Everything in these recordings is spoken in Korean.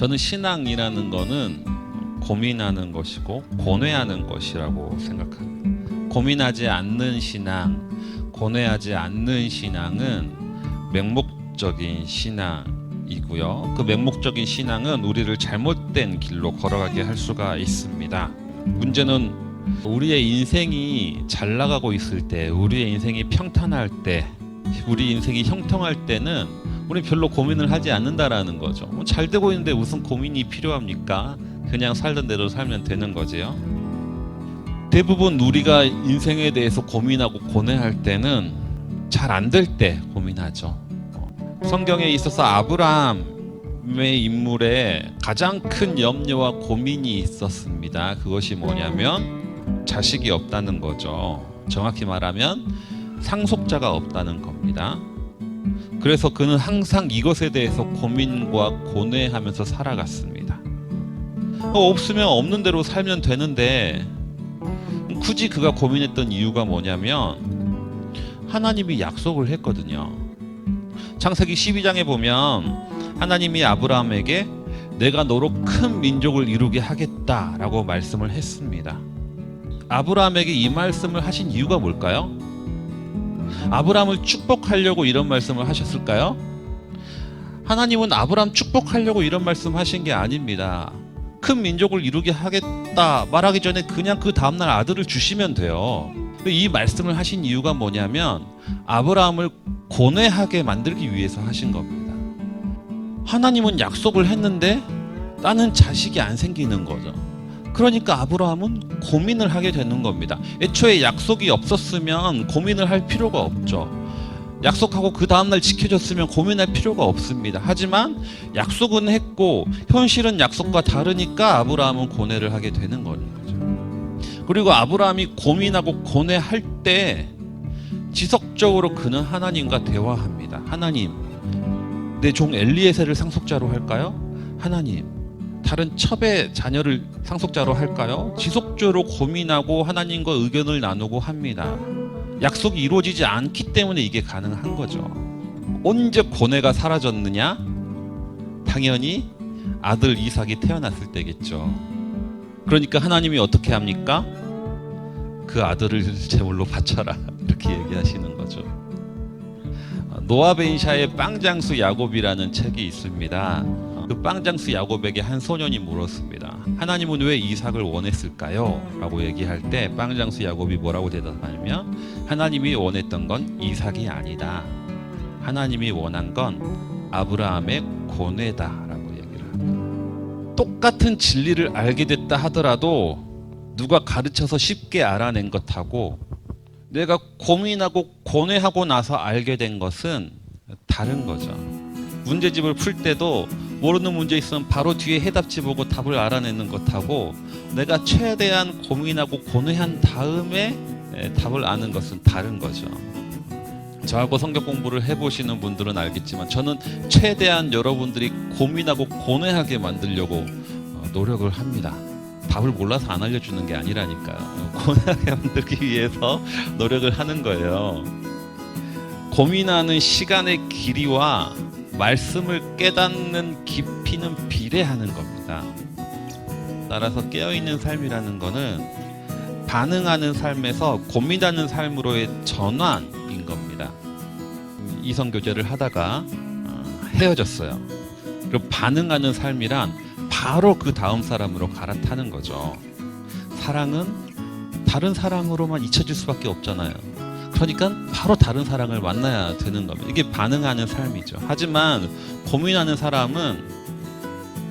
저는 신앙이라는 거는 고민하는 것이고 고뇌하는 것이라고 생각합니다. 고민하지 않는 신앙, 고뇌하지 않는 신앙은 맹목적인 신앙이고요. 그 맹목적인 신앙은 우리를 잘못된 길로 걸어가게 할 수가 있습니다. 문제는 우리의 인생이 잘 나가고 있을 때, 우리의 인생이 평탄할 때, 우리 인생이 형통할 때는 우리 별로 고민을 하지 않는다라는 거죠. 뭐잘 되고 있는데 무슨 고민이 필요합니까? 그냥 살던 대로 살면 되는 거지요. 대부분 우리가 인생에 대해서 고민하고 고뇌할 때는 잘 안 될 때 고민하죠. 성경에 있어서 아브라함의 인물에 가장 큰 염려와 고민이 있었습니다. 그것이 뭐냐면 자식이 없다는 거죠. 정확히 말하면 상속자가 없다는 겁니다. 그래서 그는 항상 이것에 대해서 고민과 고뇌하면서 살아갔습니다. 어, 없으면 없는 대로 살면 되는데 굳이 그가 고민했던 이유가 뭐냐면 하나님이 약속을 했거든요. 창세기 12장에 보면 하나님이 아브라함에게 내가 너로 큰 민족을 이루게 하겠다라고 말씀을 했습니다. 아브라함에게 이 말씀을 하신 이유가 뭘까요? 아브라함을 축복하려고 이런 말씀을 하셨을까요? 하나님은 아브라함 축복하려고 이런 말씀 하신 게 아닙니다. 큰 민족을 이루게 하겠다 말하기 전에 그냥 그 다음날 아들을 주시면 돼요. 이 말씀을 하신 이유가 뭐냐면 아브라함을 고뇌하게 만들기 위해서 하신 겁니다. 하나님은 약속을 했는데 나는 자식이 안 생기는 거죠. 그러니까 아브라함은 고민을 하게 되는 겁니다. 애초에 약속이 없었으면 고민을 할 필요가 없죠. 약속하고 그 다음날 지켜졌으면 고민할 필요가 없습니다. 하지만 약속은 했고 현실은 약속과 다르니까 아브라함은 고뇌를 하게 되는 거죠. 그리고 아브라함이 고민하고 고뇌할 때 지속적으로 그는 하나님과 대화합니다. 하나님, 내 종 엘리에셀을 상속자로 할까요? 하나님, 다른 첩의 자녀를 상속자로 할까요? 지속적으로 고민하고 하나님과 의견을 나누고 합니다. 약속이 이루어지지 않기 때문에 이게 가능한 거죠. 언제 고뇌가 사라졌느냐? 당연히 아들 이삭이 태어났을 때겠죠. 그러니까 하나님이 어떻게 합니까? 그 아들을 제물로 바쳐라 이렇게 얘기하시는 거죠. 노아 벤샤의 빵장수 야곱이라는 책이 있습니다. 그 빵장수 야곱에게 한 소년이 물었습니다. 하나님은 왜 이삭을 원했을까요? 라고 얘기할 때 빵장수 야곱이 뭐라고 대답하냐면 하나님이 원했던 건 이삭이 아니다. 하나님이 원한 건 아브라함의 고뇌다 라고 얘기를 합니다. 똑같은 진리를 알게 됐다 하더라도 누가 가르쳐서 쉽게 알아낸 것하고 내가 고민하고 고뇌하고 나서 알게 된 것은 다른 거죠. 문제집을 풀 때도 모르는 문제 있으면 바로 뒤에 해답지 보고 답을 알아내는 것하고 내가 최대한 고민하고 고뇌한 다음에 에, 답을 아는 것은 다른 거죠. 저하고 성경 공부를 해보시는 분들은 알겠지만 저는 최대한 여러분들이 고민하고 고뇌하게 만들려고 어, 노력을 합니다. 답을 몰라서 안 알려주는 게 아니라니까요. 어, 고뇌하게 만들기 위해서 노력을 하는 거예요. 고민하는 시간의 길이와 말씀을 깨닫는 깊이는 비례하는 겁니다. 따라서 깨어있는 삶이라는 거는 반응하는 삶에서 고민하는 삶으로의 전환인 겁니다. 이성 교제를 하다가 어, 헤어졌어요. 그리고 반응하는 삶이란 바로 그 다음 사람으로 갈아타는 거죠. 사랑은 다른 사랑으로만 잊혀질 수밖에 없잖아요. 그러니까 바로 다른 사랑을 만나야 되는 겁니다. 이게 반응하는 삶이죠. 하지만 고민하는 사람은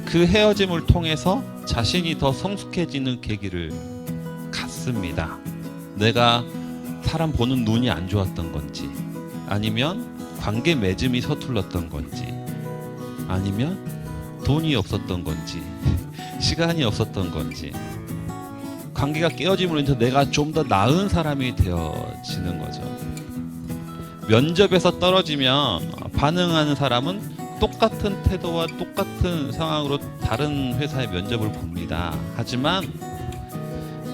그 헤어짐을 통해서 자신이 더 성숙해지는 계기를 갖습니다. 내가 사람 보는 눈이 안 좋았던 건지, 아니면 관계 맺음이 서툴렀던 건지, 아니면 돈이 없었던 건지, 시간이 없었던 건지, 관계가 깨어짐으로 인해서 내가 좀 더 나은 사람이 되어지는 거죠. 면접에서 떨어지면 반응하는 사람은 똑같은 태도와 똑같은 상황으로 다른 회사의 면접을 봅니다. 하지만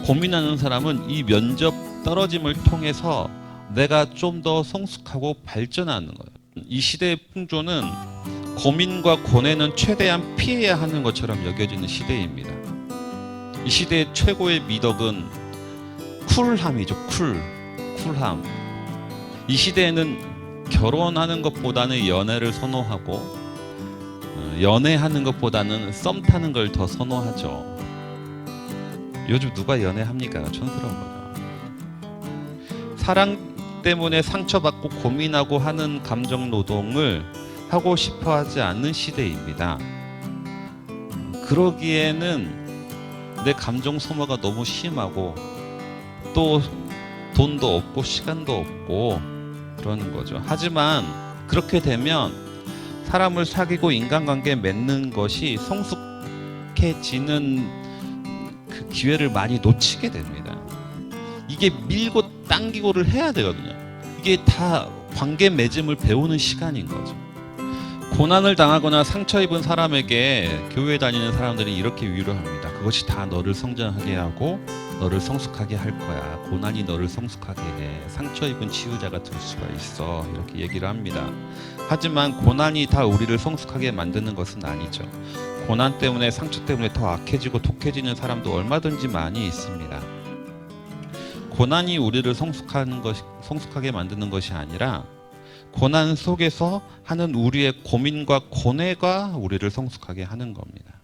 고민하는 사람은 이 면접 떨어짐을 통해서 내가 좀 더 성숙하고 발전하는 거예요. 이 시대의 풍조는 고민과 고뇌는 최대한 피해야 하는 것처럼 여겨지는 시대입니다. 이 시대의 최고의 미덕은 쿨함이죠. 쿨, 쿨함. 이 시대에는 결혼하는 것보다는 연애를 선호하고 어, 연애하는 것보다는 썸 타는 걸 더 선호하죠. 요즘 누가 연애합니까? 촌스러운 거죠. 사랑 때문에 상처받고 고민하고 하는 감정 노동을 하고 싶어 하지 않는 시대입니다. 그러기에는 내 감정 소모가 너무 심하고 또 돈도 없고 시간도 없고 그러는 거죠. 하지만 그렇게 되면 사람을 사귀고 인간관계 맺는 것이 성숙해지는 그 기회를 많이 놓치게 됩니다. 이게 밀고 당기고를 해야 되거든요. 이게 다 관계 맺음을 배우는 시간인 거죠. 고난을 당하거나 상처 입은 사람에게 교회 다니는 사람들이 이렇게 위로합니다. 그것이 다 너를 성장하게 하고 너를 성숙하게 할 거야. 고난이 너를 성숙하게 해. 상처 입은 치유자가 될 수가 있어. 이렇게 얘기를 합니다. 하지만 고난이 다 우리를 성숙하게 만드는 것은 아니죠. 고난 때문에 상처 때문에 더 악해지고 독해지는 사람도 얼마든지 많이 있습니다. 고난이 우리를 성숙하는 것, 성숙하게 만드는 것이 아니라 고난 속에서 하는 우리의 고민과 고뇌가 우리를 성숙하게 하는 겁니다.